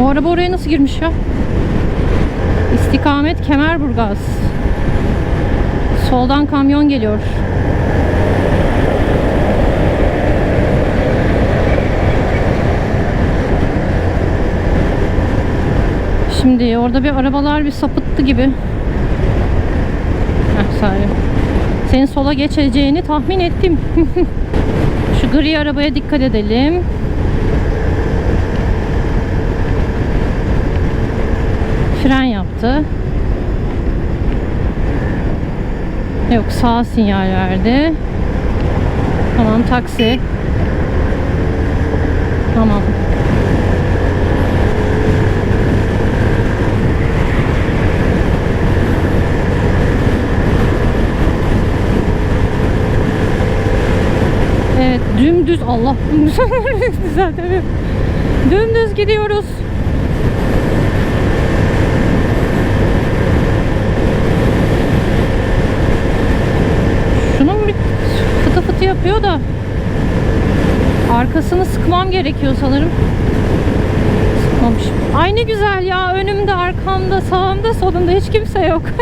Bu araba oraya nasıl girmiş ya? İstikamet Kemerburgaz. Soldan kamyon geliyor. Şimdi orada bir arabalar bir sapıttı gibi. Heh, saniye. Senin sola geçeceğini tahmin ettim. Şu gri arabaya dikkat edelim. Fren yaptı. Yok sağ sinyal verdi. Tamam taksi. Tamam. Evet dümdüz Allah zaten dümdüz gidiyoruz. Şunun bir fıtı fıtı yapıyor da arkasını sıkmam gerekiyor sanırım. Sıkmamışım. Ay ne güzel ya önümde arkamda sağımda solumda hiç kimse yok.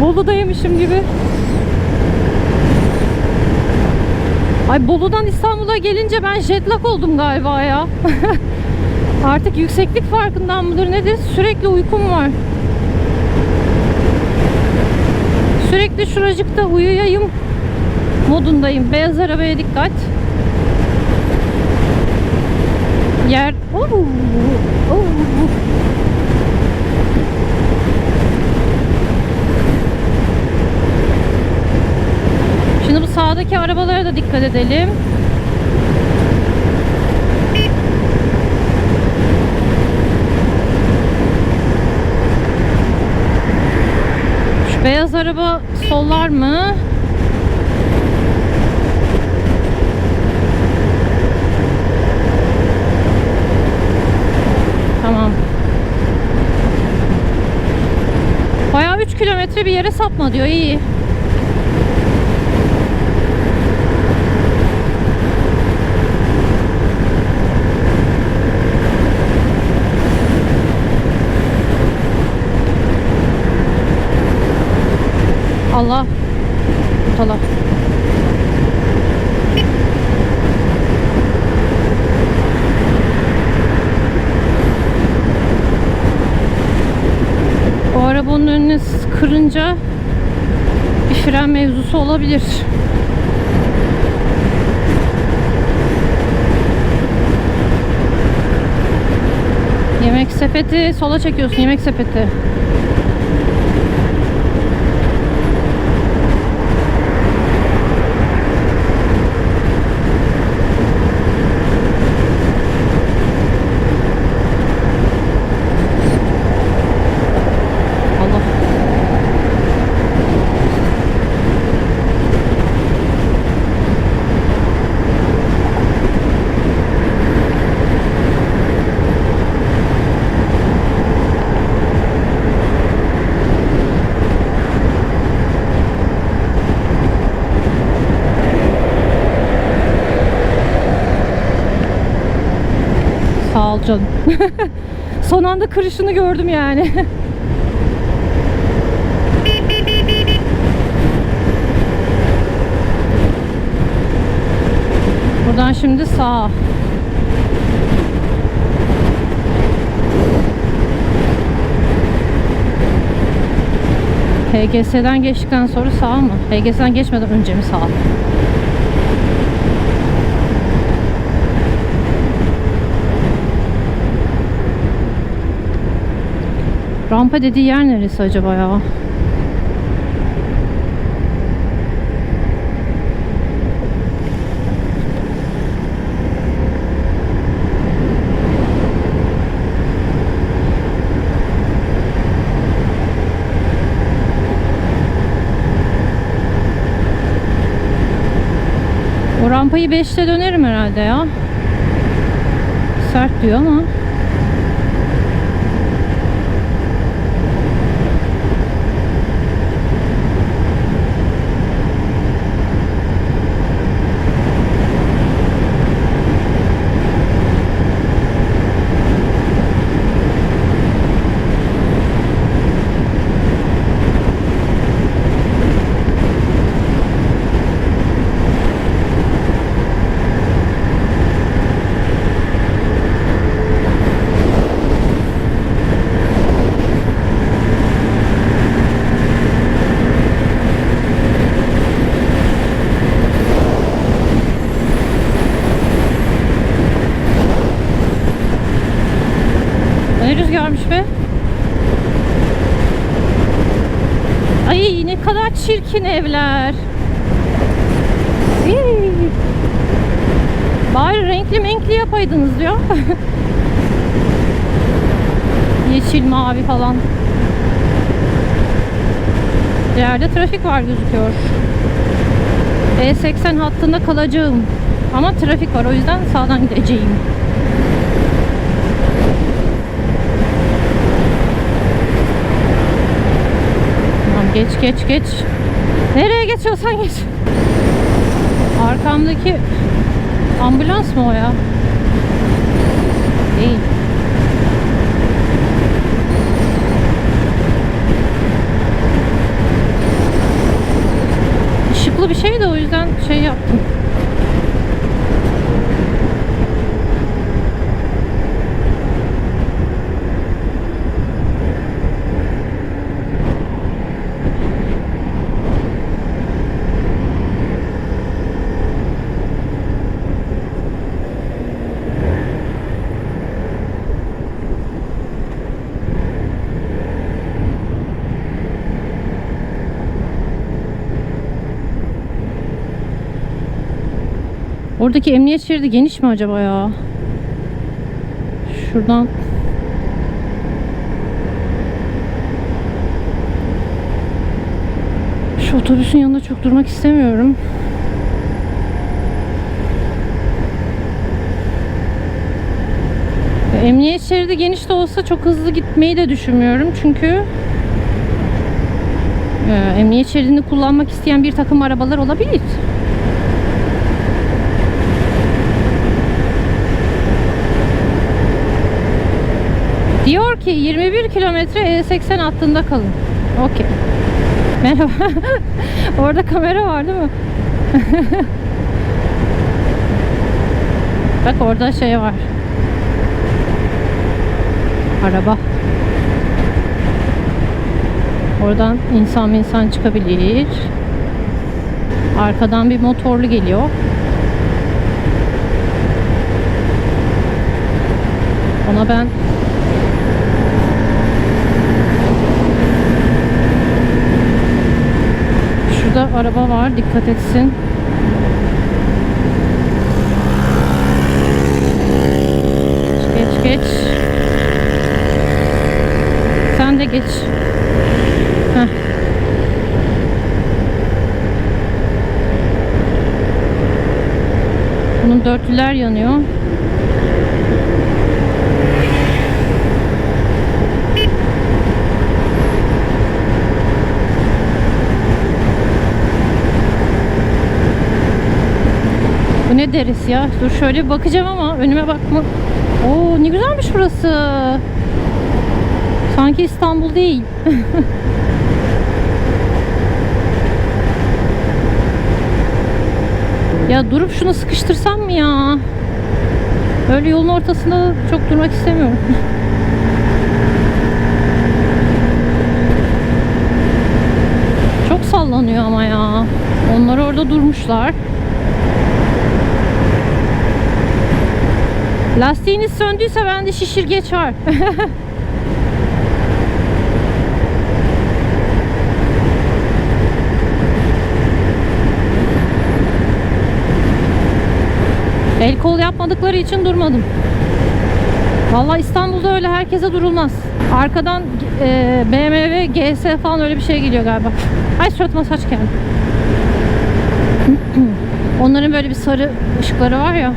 Bolu'daymışım gibi. Ay Bolu'dan İstanbul'a gelince ben jetlag oldum galiba ya. Artık yükseklik farkından mıdır nedir? Sürekli uykum var. Sürekli şuracıkta uyuyayım modundayım. Beyaz arabaya dikkat. Yer... Oo, oo. Şimdi bu sağdaki arabalara da dikkat edelim. Şu beyaz araba sollar mı? Tamam. Bayağı 3 kilometre bir yere sapma diyor. İyi. Allah. Allah. O arabanın önüne kırınca bir fren mevzusu olabilir. Yemek sepeti sola çekiyorsun yemek sepeti. Allah. Sağ ol canım. Son anda kırışını gördüm yani. Buradan şimdi sağa. HGS'den geçtikten sonra sağ mı? HGS'den geçmeden önce mi sağ? Rampa dediği yer neresi acaba ya? O rampayı 5'te dönerim herhalde ya. Sert diyor ama. Çirkin evler. Hii. Bari renkli menkli yapaydınız diyor. Yeşil, mavi falan. İleride trafik var gözüküyor. E80 hattında kalacağım. Ama trafik var o yüzden sağdan gideceğim. Geç geç geç. Nereye geçiyorsan geç. Arkamdaki ambulans mı o ya? Değil. Işıklı bir şey de o yüzden şey yaptım. Oradaki emniyet şeridi geniş mi acaba ya? Şuradan Şu otobüsün yanında çok durmak istemiyorum. Emniyet şeridi geniş de olsa çok hızlı gitmeyi de düşünmüyorum. Çünkü e, emniyet şeridini kullanmak isteyen bir takım arabalar olabilir. Diyor ki 21 kilometre E80 hattında kalın. Okey. Merhaba. Orada kamera var değil mi? Bak orada şey var. Araba. Oradan insan insan çıkabilir. Arkadan bir motorlu geliyor. Ona ben araba var. Dikkat etsin. Geç geç. Sen de geç. Heh. Bunun dörtlüler yanıyor. Ne derisi ya? Dur şöyle bakacağım ama önüme bakma. Oo ne güzelmiş burası. Sanki İstanbul değil. ya durup şunu sıkıştırsam mı ya? Böyle yolun ortasında çok durmak istemiyorum. çok sallanıyor ama ya. Onlar orada durmuşlar. Lastiğiniz söndüyse bende şişirgeç var. El kol yapmadıkları için durmadım. Vallahi İstanbul'da öyle herkese durulmaz. Arkadan e, BMW, GS falan öyle bir şey geliyor galiba. Ay suratıma saç geldi. Onların böyle bir sarı ışıkları var ya.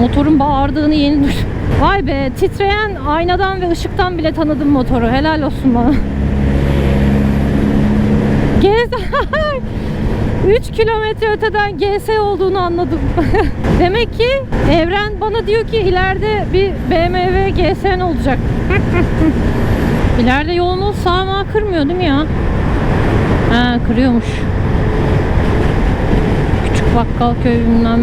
Motorun bağırdığını yeni duydum. Vay be titreyen aynadan ve ışıktan bile tanıdım motoru. Helal olsun bana. GS 3 kilometre öteden GS olduğunu anladım. Demek ki evren bana diyor ki ileride bir BMW GS'n olacak. İleride yolunu sağma kırmıyor değil mi ya? Ha kırıyormuş. Küçük bakkal köy bilmem.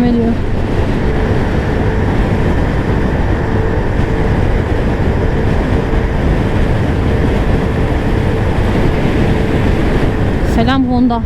Selam Honda.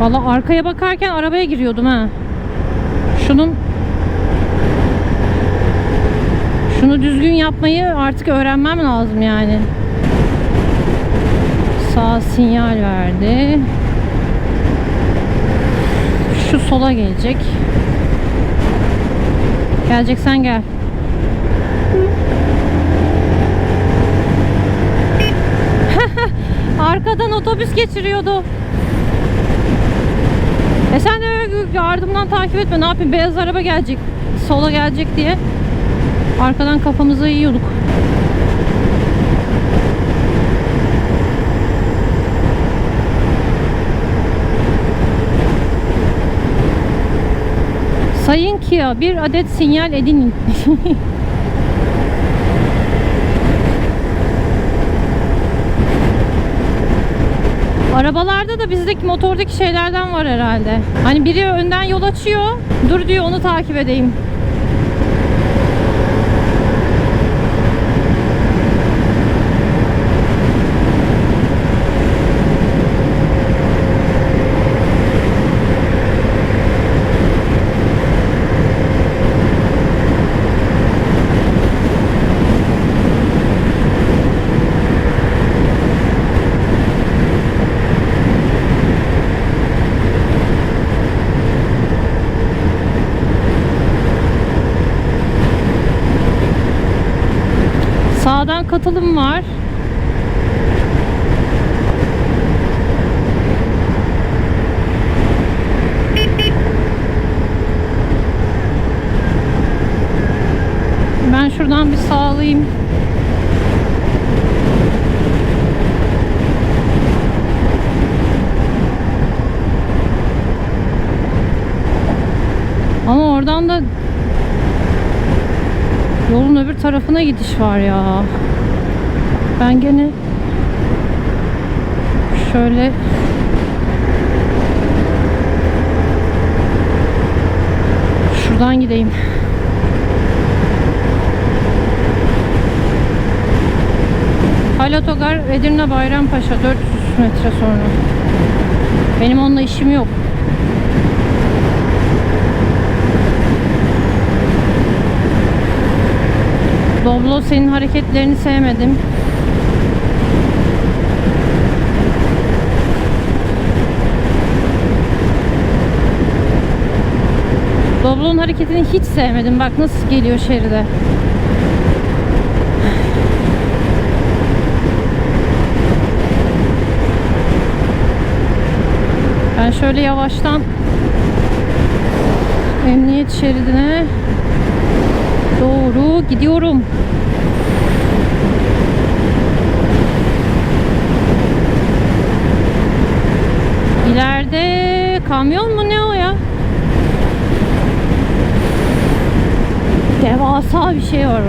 Valla arkaya bakarken arabaya giriyordum ha. Şunun şunu düzgün yapmayı artık öğrenmem lazım yani. Sağ sinyal verdi. Şu sola gelecek. Geleceksen gel. Arkadan otobüs geçiriyordu. E sen de öyle yardımdan takip etme. Ne yapayım? Beyaz araba gelecek. Sola gelecek diye. Arkadan kafamıza yiyorduk. Sayın Kia bir adet sinyal edinin. Arabalarda da bizdeki motordaki şeylerden var herhalde. Hani biri önden yol açıyor. Dur diyor onu takip edeyim. Sağdan katılım var. Ben şuradan bir sağlayayım. Ama oradan da Yolun öbür tarafına gidiş var ya. Ben gene şöyle şuradan gideyim. Halatogar Edirne Bayrampaşa 400 metre sonra. Benim onunla işim yok. Doblo senin hareketlerini sevmedim. Hareketini hiç sevmedim. Bak nasıl geliyor şeride. Ben şöyle yavaştan emniyet şeridine doğru gidiyorum. İleride kamyon mu ne o ya? Devasa bir şey var.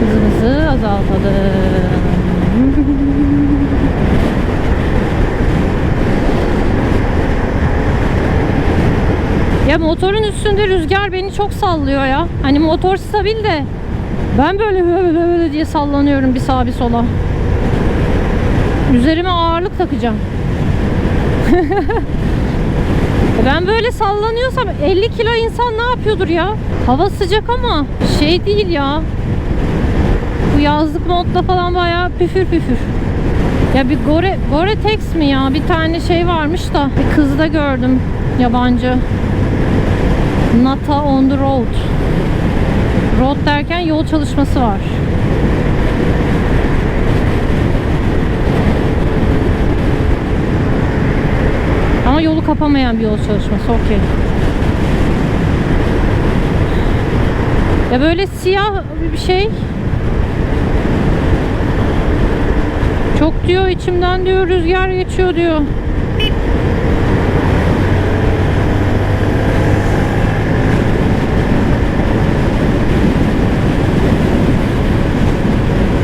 Hızımızı azaltalım. Ya motorun üstünde rüzgar beni çok sallıyor ya. Hani motor stabil de ben böyle böyle böyle diye sallanıyorum bir sağa bir sola. Üzerime ağırlık takacağım. ben böyle sallanıyorsam 50 kilo insan ne yapıyordur ya? Hava sıcak ama şey değil ya. Bu yazlık modda falan bayağı püfür püfür. Ya bir Gore, Gore-Tex mi ya? Bir tane şey varmış da bir kızda gördüm yabancı. Nata on the road. Road derken yol çalışması var. Yolu kapamayan bir yol çalışması. Okey. Ya böyle siyah bir şey. Çok diyor içimden diyor rüzgar geçiyor diyor.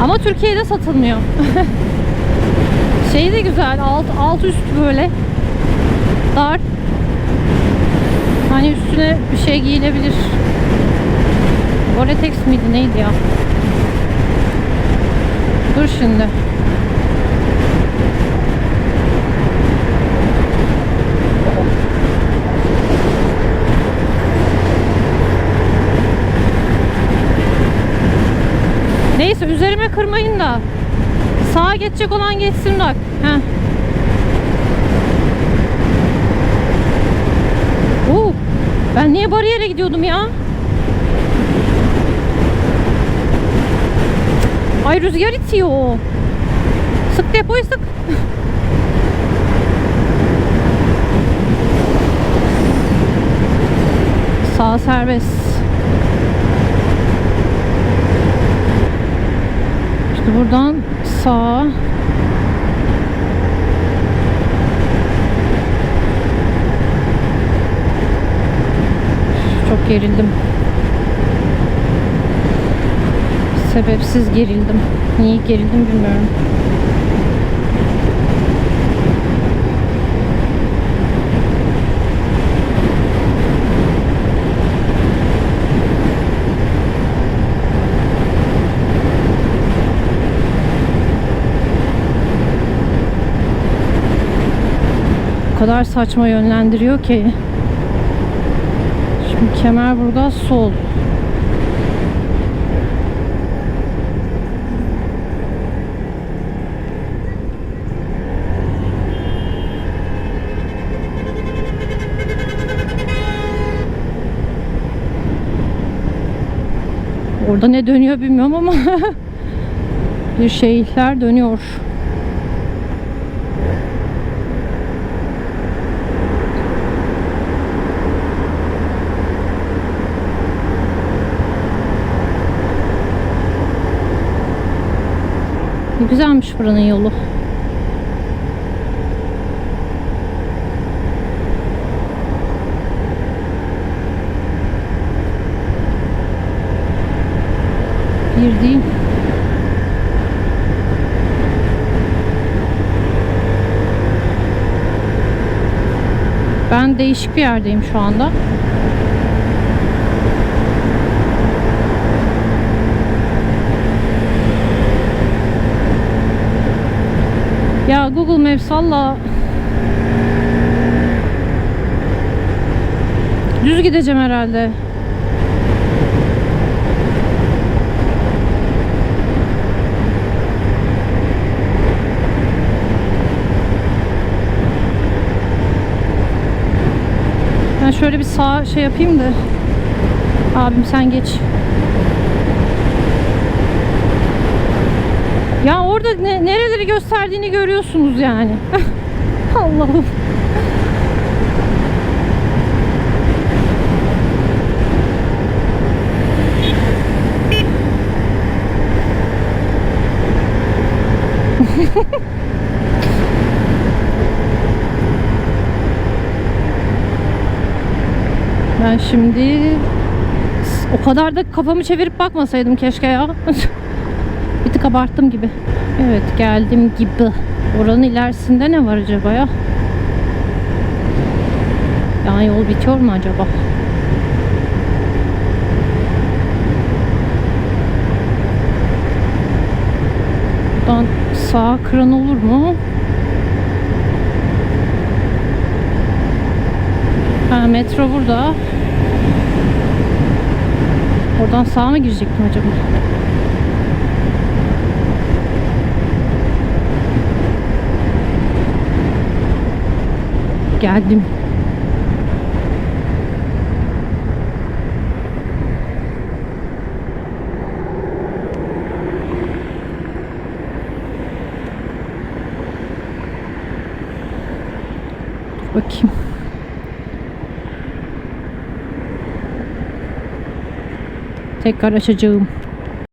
Ama Türkiye'de satılmıyor. şey de güzel. Alt, alt üst böyle dar. Hani üstüne bir şey giyilebilir. Gore-Tex miydi neydi ya? Dur şimdi. Neyse üzerime kırmayın da. Sağa geçecek olan geçsin bak. Heh. Ben niye bariyere gidiyordum ya? Ay rüzgar itiyor. Sık depoyu sık. Sağ serbest. İşte buradan sağa. Çok gerildim. Sebepsiz gerildim. Niye gerildim bilmiyorum. O kadar saçma yönlendiriyor ki. Şimdi Kemerburgaz sol. Orada ne dönüyor bilmiyorum ama bir şeyler dönüyor. Güzelmiş buranın yolu. Bir değil. Ben değişik bir yerdeyim şu anda. Ya Google Maps valla Düz gideceğim herhalde. Ben şöyle bir sağ şey yapayım da. Abim sen geç. Ya orada ne, nereleri gösterdiğini görüyorsunuz yani. Allah'ım. Ben şimdi o kadar da kafamı çevirip bakmasaydım keşke ya. Bir tık abarttım gibi. Evet geldim gibi. Oranın ilerisinde ne var acaba ya? Yan yol bitiyor mu acaba? Buradan sağa kıran olur mu? Ha, metro burada. Oradan sağa mı girecektim acaba? Geldim. Dur bakayım. Tekrar açacağım.